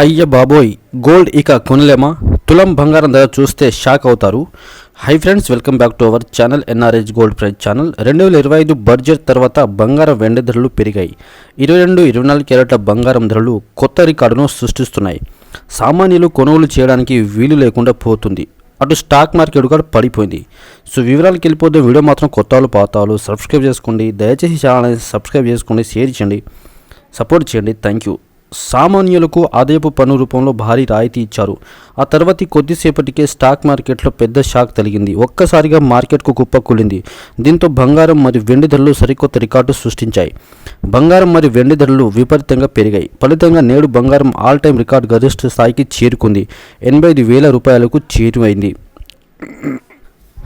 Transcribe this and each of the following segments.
అయ్య బాబోయ్ గోల్డ్ ఇక కొనలేమా? తులం బంగారం ధర చూస్తే షాక్ అవుతారు. Hi friends welcome back to our channel NRH gold price channel. రెండు వేల ఇరవై ఐదు బడ్జెట్ తర్వాత బంగారం వెండి ధరలు పెరిగాయి. ఇరవై రెండు ఇరవై నాలుగు క్యారెట్ల బంగారం ధరలు కొత్త రికార్డును సృష్టిస్తున్నాయి. సామాన్యులు కొనుగోలు చేయడానికి వీలు లేకుండా పోతుంది. అటు స్టాక్ మార్కెట్ కూడా పడిపోయింది. సో వివరాలకు వెళ్ళిపోతే వీడియో మాత్రం కొత్త పాతాలు సబ్స్క్రైబ్ చేసుకోండి. దయచేసి ఛానల్ సబ్స్క్రైబ్ చేసుకోండి షేర్ చేయండి. సపోర్ట్ చేయండి. Thank you. సామాన్యులకు ఆదాయపు పన్ను రూపంలో భారీ రాయితీ ఇచ్చారు. ఆ తర్వాతి కొద్దిసేపటికే స్టాక్ మార్కెట్లో పెద్ద షాక్ తగిలింది. ఒక్కసారిగా మార్కెట్కు కుప్పకూలింది దీంతో బంగారం మరియు వెండి ధరలు సరికొత్త రికార్డు సృష్టించాయి. బంగారం మరియు వెండి ధరలు విపరీతంగా పెరిగాయి. ఫలితంగా నేడు బంగారం ఆల్ టైం రికార్డు గరిష్ట స్థాయికి చేరుకుంది. ఎనభై ఐదు వేల రూపాయలకు చేరువైంది.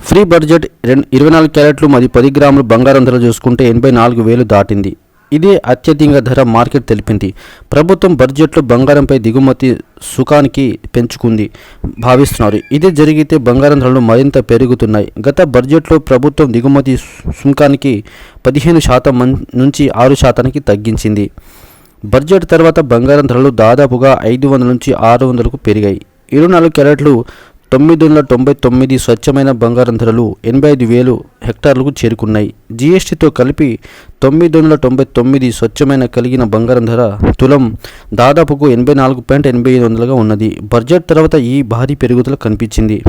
ఫ్రీ బడ్జెట్ రెండు ఇరవై నాలుగు క్యారెట్లు మరియు పది గ్రాములు బంగారం ధర చూసుకుంటే ఎనభై నాలుగు వేలు దాటింది. ఇదే అత్యధిక ధర మార్కెట్ తెలిపింది. ప్రభుత్వం బడ్జెట్లో బంగారంపై దిగుమతి సుఖానికి పెంచుకుంది భావిస్తున్నారు. ఇదే జరిగితే బంగారం ధరలు మరింత పెరుగుతున్నాయి. గత బడ్జెట్లో ప్రభుత్వం దిగుమతి సుంకానికి పదిహేను శాతం నుంచి ఆరు శాతానికి తగ్గించింది. బడ్జెట్ తర్వాత బంగారం ధరలు దాదాపుగా ఐదు వందల నుంచి ఆరు వందలకు పెరిగాయి. ఇరవై నాలుగు క్యారెట్లు తొమ్మిది వందల తొంభై తొమ్మిది స్వచ్ఛమైన బంగారం ధరలు ఎనభై ఐదు వేలు హెక్టార్లకు చేరుకున్నాయి. జీఎస్టీతో కలిపి తొమ్మిది వందల తొంభై తొమ్మిది స్వచ్ఛమైన కలిగిన బంగారం ధర తులం దాదాపుకు ఎనభై నాలుగు పాయింట్ ఎనభై ఐదు వందలుగా ఉన్నది. బడ్జెట్ తర్వాత ఈ భారీ పెరుగుదల కనిపించింది.